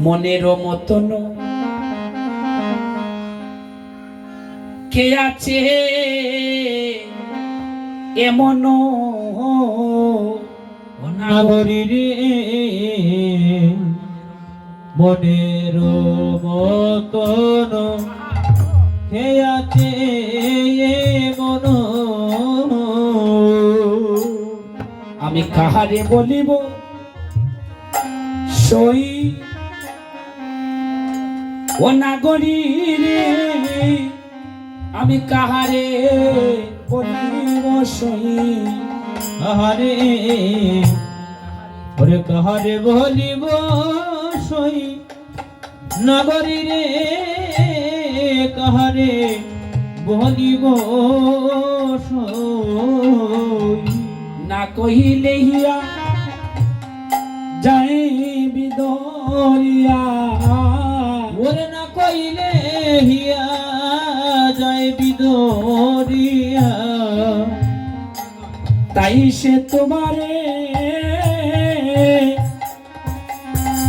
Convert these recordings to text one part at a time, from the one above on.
মনের মতন। কে আছে এমন? মনের মতন। হে আছে মন আমি কাহারে বলিব? সই আমি কাহারে বলিব সই? আহারে ওরে কাহারে বলিব সই? নগরী রে, কাহারে বলিব না কহিলে হিয়া যাই বিদরিয়া কইলে হিয়া যায় বিদরিয়া। তাই সে তোমারে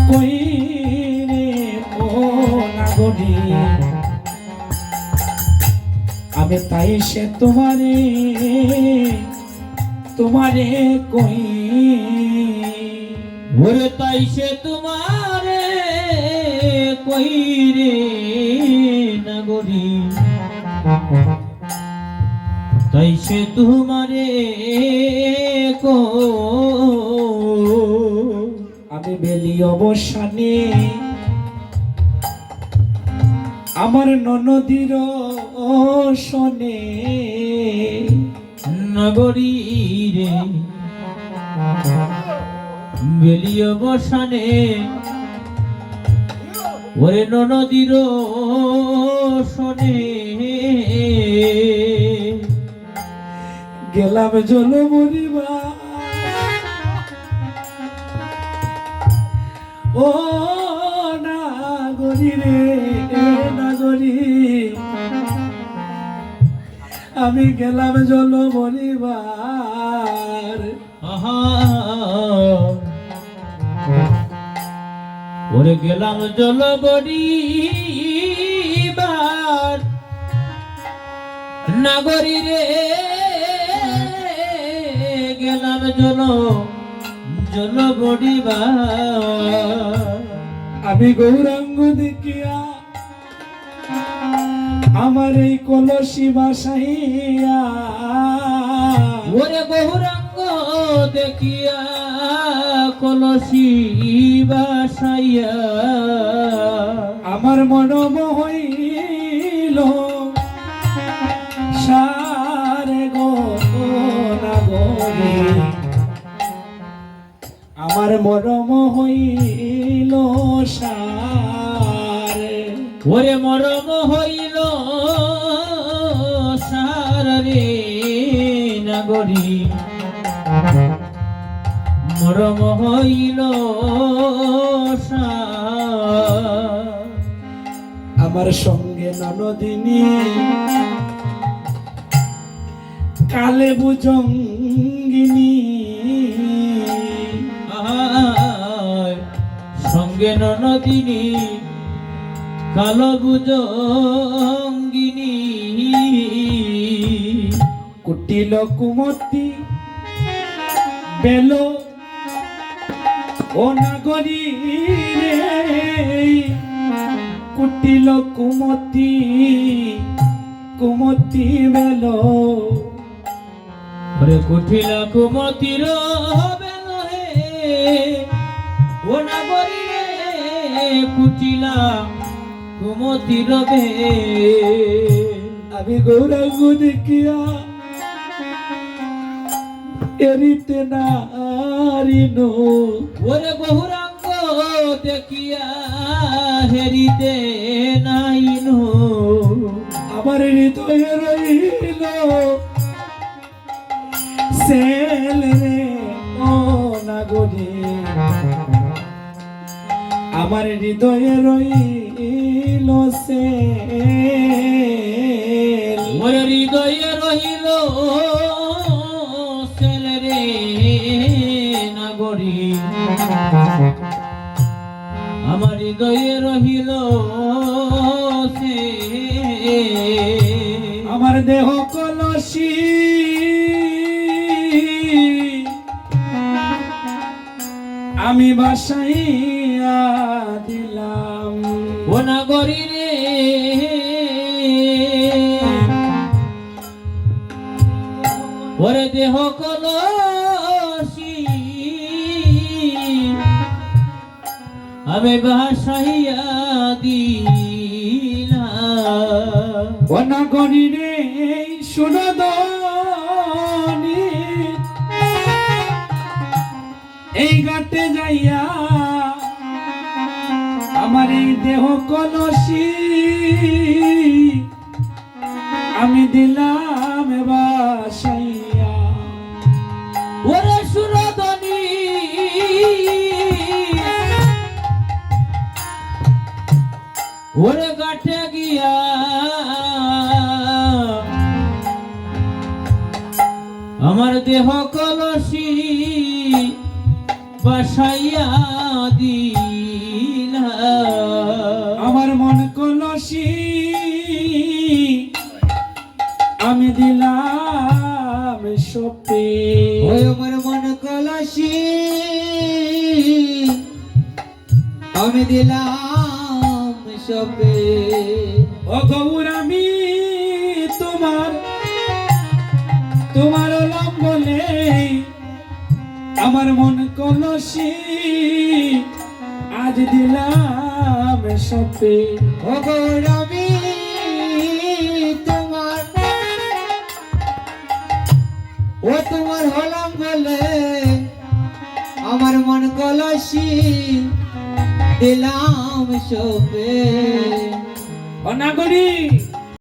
কই রে ও নাগরী আমি তাই সে তোমারে তোমারে কই। ওরে তাই সে তোমারে কই রে নগরী। তাই সে তোমারে কো, আমি বেলি অবসানে। আমার ননদীর শনে, নগরী রে। বেলিয় বসানে ওরে নদীর শোনে। গেলাম জল মরিবা ও নাগরি রে নাগরি। আমি গেলাম জল মরিবার আহা ওরে গেলাম জল বড়িবার নাগরী রে গেলাম জল জল বড়িবার আমি গৌরাঙ্গ দেখিয়া আমার এই কলসি বাসাইয়া ওরে বহুরঙ্গ দেখিয়া কলসি বাসাইয়া। আমার মন হইল সারে গো আমার মরম হইল সারে। ওরে মরম হইল সারে নাগরী মরম হইল আমার সঙ্গে ননদিনী। কালে বুজঙ্গিনী। সঙ্গে ননদিনী কালো বুজঙ্গিনী। কুটিল কুমতি বেল ও নাগরী কুটিল কুমতি কুমতি বেল ওরে কুঠিলা কুমতির বেল হে ও নাগরী রে, কুটিলা কুমতির বে আমি গৌরাঙ্গ দেখিয়া এরিতে নারিনো ওরে বহুরাঙ্গ দেখিয়া হেরিতে নাইনো আমার হৃদয়ে রইল সেল রে ও নাগরী আমার হৃদয়ে রইল ওরে হৃদয়ে রহিল আমার হৃদয়ে রহিল আমার দেহ আমি বাসাইয়া দিলাম। ও নাগরী রে। ওরে দেহ কলসি। আমি বাসাইয়া দিলাম। বনাগরি রে সুনদনি এই ঘাটে যাইয়া আমার এই দেহ কলসি। আমি দিলাম ওরে গাঠে গিয়া আমার দেহ কলসি বাসাইয়া দিলা। আমার মন কলসি আমি দিলাম সপে আমার মন কলসি আমি দিলাম ও গৌর আমি তোমার তোমার লম্বলে আমার মন কলসি আজ দিলাম সপে। ও গৌরবি তোমার, ও তোমার হলাম বলে আমার মন কলসি দিলাম সবে অনাগরি